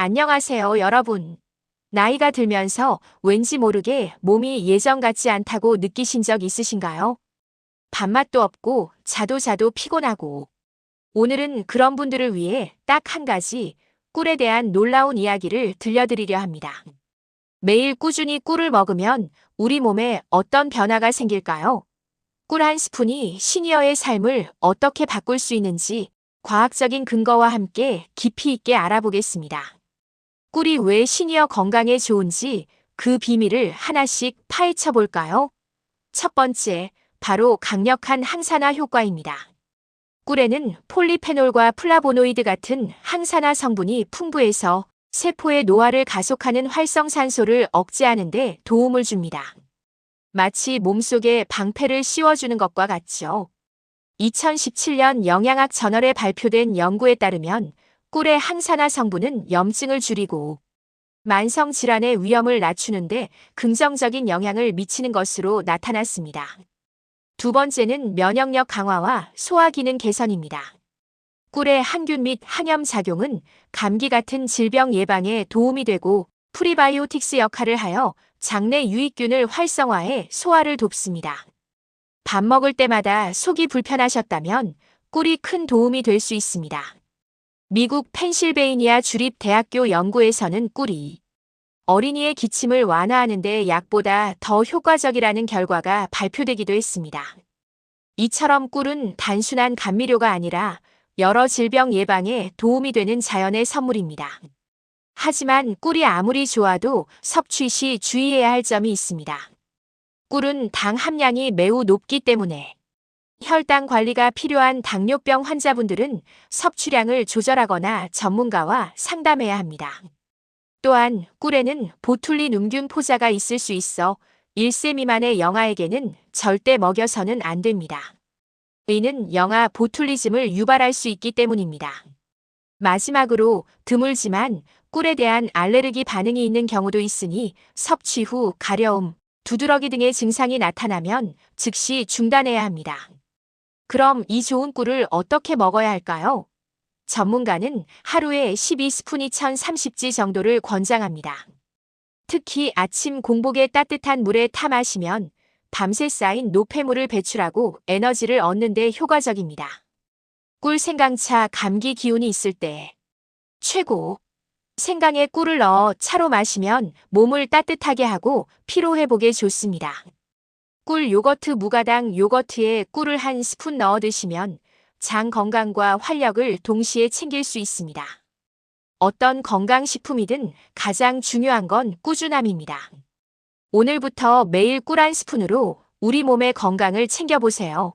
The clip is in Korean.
안녕하세요, 여러분. 나이가 들면서 왠지 모르게 몸이 예전 같지 않다고 느끼신 적 있으신가요? 밥맛도 없고 자도 자도 피곤하고. 오늘은 그런 분들을 위해 딱 한 가지 꿀에 대한 놀라운 이야기를 들려드리려 합니다. 매일 꾸준히 꿀을 먹으면 우리 몸에 어떤 변화가 생길까요? 꿀 한 스푼이 시니어의 삶을 어떻게 바꿀 수 있는지 과학적인 근거와 함께 깊이 있게 알아보겠습니다. 꿀이 왜 시니어 건강에 좋은지 그 비밀을 하나씩 파헤쳐 볼까요? 첫 번째, 바로 강력한 항산화 효과입니다. 꿀에는 폴리페놀과 플라보노이드 같은 항산화 성분이 풍부해서 세포의 노화를 가속하는 활성산소를 억제하는 데 도움을 줍니다. 마치 몸속에 방패를 씌워주는 것과 같죠. 2017년 영양학 저널에 발표된 연구에 따르면 꿀의 항산화 성분은 염증을 줄이고 만성 질환의 위험을 낮추는데 긍정적인 영향을 미치는 것으로 나타났습니다. 두 번째는 면역력 강화와 소화 기능 개선입니다. 꿀의 항균 및 항염 작용은 감기 같은 질병 예방에 도움이 되고 프리바이오틱스 역할을 하여 장내 유익균을 활성화해 소화를 돕습니다. 밥 먹을 때마다 속이 불편하셨다면 꿀이 큰 도움이 될 수 있습니다. 미국 펜실베이니아 주립대학교 연구에서는 꿀이 어린이의 기침을 완화하는 데 약보다 더 효과적이라는 결과가 발표되기도 했습니다. 이처럼 꿀은 단순한 감미료가 아니라 여러 질병 예방에 도움이 되는 자연의 선물입니다. 하지만 꿀이 아무리 좋아도 섭취 시 주의해야 할 점이 있습니다. 꿀은 당 함량이 매우 높기 때문에 혈당 관리가 필요한 당뇨병 환자분들은 섭취량을 조절하거나 전문가와 상담해야 합니다. 또한 꿀에는 보툴린 음균 포자가 있을 수 있어 1세 미만의 영아에게는 절대 먹여서는 안 됩니다. 이는 영아 보툴리즘을 유발할 수 있기 때문입니다. 마지막으로 드물지만 꿀에 대한 알레르기 반응이 있는 경우도 있으니 섭취 후 가려움, 두드러기 등의 증상이 나타나면 즉시 중단해야 합니다. 그럼 이 좋은 꿀을 어떻게 먹어야 할까요? 전문가는 하루에 12스푼 2030지 정도를 권장합니다. 특히 아침 공복에 따뜻한 물에 타 마시면 밤새 쌓인 노폐물을 배출하고 에너지를 얻는 데 효과적입니다. 꿀 생강차 감기 기운이 있을 때 최고! 생강에 꿀을 넣어 차로 마시면 몸을 따뜻하게 하고 피로 회복에 좋습니다. 꿀 요거트 무가당 요거트에 꿀을 한 스푼 넣어 드시면 장 건강과 활력을 동시에 챙길 수 있습니다. 어떤 건강식품이든 가장 중요한 건 꾸준함입니다. 오늘부터 매일 꿀 한 스푼으로 우리 몸의 건강을 챙겨보세요.